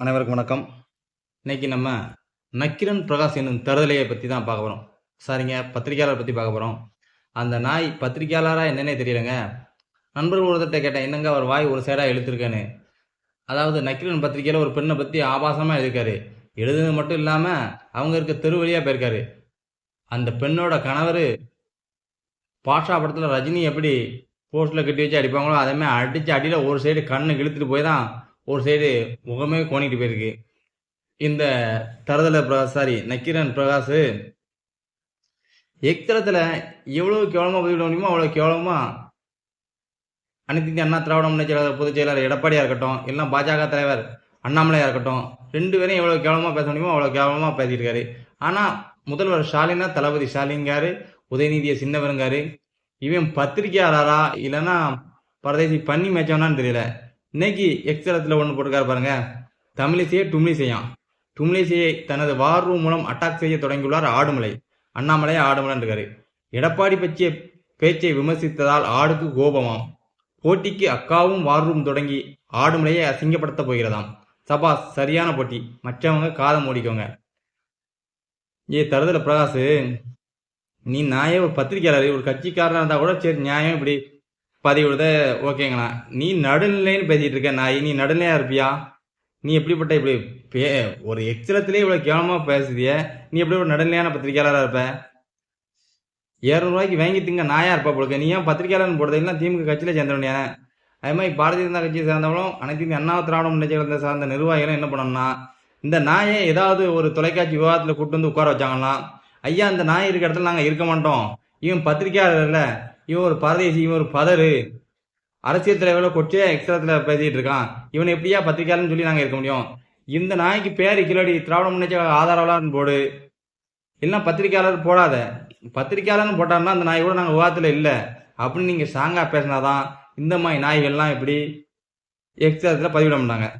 அனைவருக்கும் வணக்கம். இன்றைக்கி நம்ம நக்கிரன் பிரகாஷ் என்னும் தருதலையை பற்றி தான் பார்க்க போகிறோம் சரிங்க பத்திரிக்கையாளர் பற்றி பார்க்க போகிறோம் அந்த நாய் பத்திரிக்கையாளராக என்னன்னே தெரியலங்க. நண்பர்கள் ஒருத்தர்கிட்ட கேட்டேன் என்னங்க அவர் வாய் ஒரு சைடாக எழுத்துருக்கான்னு அதாவது நக்கிரன் பத்திரிக்கையில் ஒரு பெண்ணை பற்றி ஆபாசமாக எழுதியிருக்காரு. எழுதுனது மட்டும் இல்லாமல் அவங்க இருக்க தெரு வழியாக போயிருக்காரு. அந்த பெண்ணோட கணவர் பாஷா படத்தில் ரஜினி எப்படி போஸ்ட்டில் கட்டி வச்சு அடிப்பாங்களோ அதேமாதிரி அடித்து அடியில் ஒரு சைடு கண்ணை இழுத்துட்டு போய் தான் ஒரு சைடு முகமே கோணிட்டு போயிருக்கு. இந்த தரதல பிரகாஷ் சாரி நக்கீரன் பிரகாஷ் எக்தளத்தில் எவ்வளோ கேவலமாக பதிவிட முடியுமோ அவ்வளோ கேவலமாக அனைத்து இந்திய அண்ணா திராவிட முன்னேற்ற பொதுச் செயலாளர் எடப்பாடியாக இருக்கட்டும் இல்லை பாஜக தலைவர் அண்ணாமலையாக இருக்கட்டும் ரெண்டு பேரும் எவ்வளோ கேவலமாக பேச முடியுமோ அவ்வளோ கேவலமாக பேசியிருக்காரு ஆனால் முதல்வர் ஸ்டாலினா தளபதி ஸ்டாலின்காரு உதயநிதியை சின்னவருங்காரு. இவன் பத்திரிகையாளரா இல்லைன்னா பரதேசி பண்ணி மேய்ச்சவனான்னு தெரியல. இன்னைக்கு எக்ஸலத்தில் ஒன்று போட்டிருக்காரு பாருங்க. தமிழிசையை டும்லிசையாம் டும்லிசையை தனது வார் ரூம் மூலம் அட்டாக் செய்ய தொடங்கியுள்ளார் ஆடுமலை. அண்ணாமலை ஆடுமலைன்னு இருக்காரு. எடப்பாடி பற்றிய பேச்சை விமர்சித்ததால் ஆடுக்கு கோபமாம். போட்டிக்கு அக்காவும் வார் ரூம் தொடங்கி ஆடுமலையை அசிங்கப்படுத்த போகிறதாம். சபாஸ் சரியான போட்டி. மற்றவங்க காதை மூடிக்கோங்க. ஏ தருதல பிரகாஷ் நீ நாயே ஒரு பத்திரிகையாளர் ஒரு கட்சிக்காரனாக இருந்தால் கூட சரி நியாயம் இப்படி பதிவிடுத ஓகேங்கண்ணா நீ நடுநிலைன்னு பேசிட்டு இருக்க. நான் நீ நடுநிலையா இருப்பியா? நீ எப்படிப்பட்ட இப்படி பே ஒரு எச்சலத்திலே இவ்வளோ கேவலமாக பேசுதிய? நீ எப்படி ஒரு நடுநிலையான பத்திரிகையாளராக இருப்ப? இரநூறுவாய்க்கு வாங்கி திங்க நாயா இருப்பா போலுக்க? நீ ஏன் பத்திரிக்கையாளர்னு போடுறதெல்லாம் திமுக கட்சியில் சேர்ந்தவனே. அதே மாதிரி பாரதிய ஜனதா கட்சியை சேர்ந்தவங்களும் அனைத்து இந்திய அண்ணா திராவிட முன்னேற்ற சார்ந்த நிர்வாகிகளும் என்ன பண்ணணும்னா இந்த நாயை ஏதாவது ஒரு தொலைக்காட்சி விவாதத்தில் கூட்டு வந்து உட்கார வச்சாங்கன்னா ஐயா இந்த நாய் இருக்கிற இடத்துல நாங்கள் இருக்க மாட்டோம். இவன் பத்திரிக்கையாளர் இல்லை. இவன் ஒரு பரதேசி இவன் ஒரு பதறு. அரசியல் தலைவரில் கொச்சே எக்ஸ்ட்ரத்தில் பேசிட்டு இருக்கான். இவன் எப்படியா பத்திரிக்கையாளர்னு சொல்லி நாங்கள் இருக்க முடியும். இந்த நாய்க்கு பேர் கிலோடி திராவிட முன்னேற்ற ஆதாரவளான்னு போடு. இல்லைன்னா பத்திரிக்கையாளர் போடாத. பத்திரிக்கையாளர்னு போட்டாருன்னா அந்த நாய் கூட நாங்கள் விவாதத்தில் இல்லை. அப்படின்னு நீங்கள் ஸ்ட்ராங்காக பேசினாதான் இந்த மாதிரி நாய்கள்லாம் இப்படி எக்ஸ்ட்ரத்தில் பதிவிட மாட்டாங்க.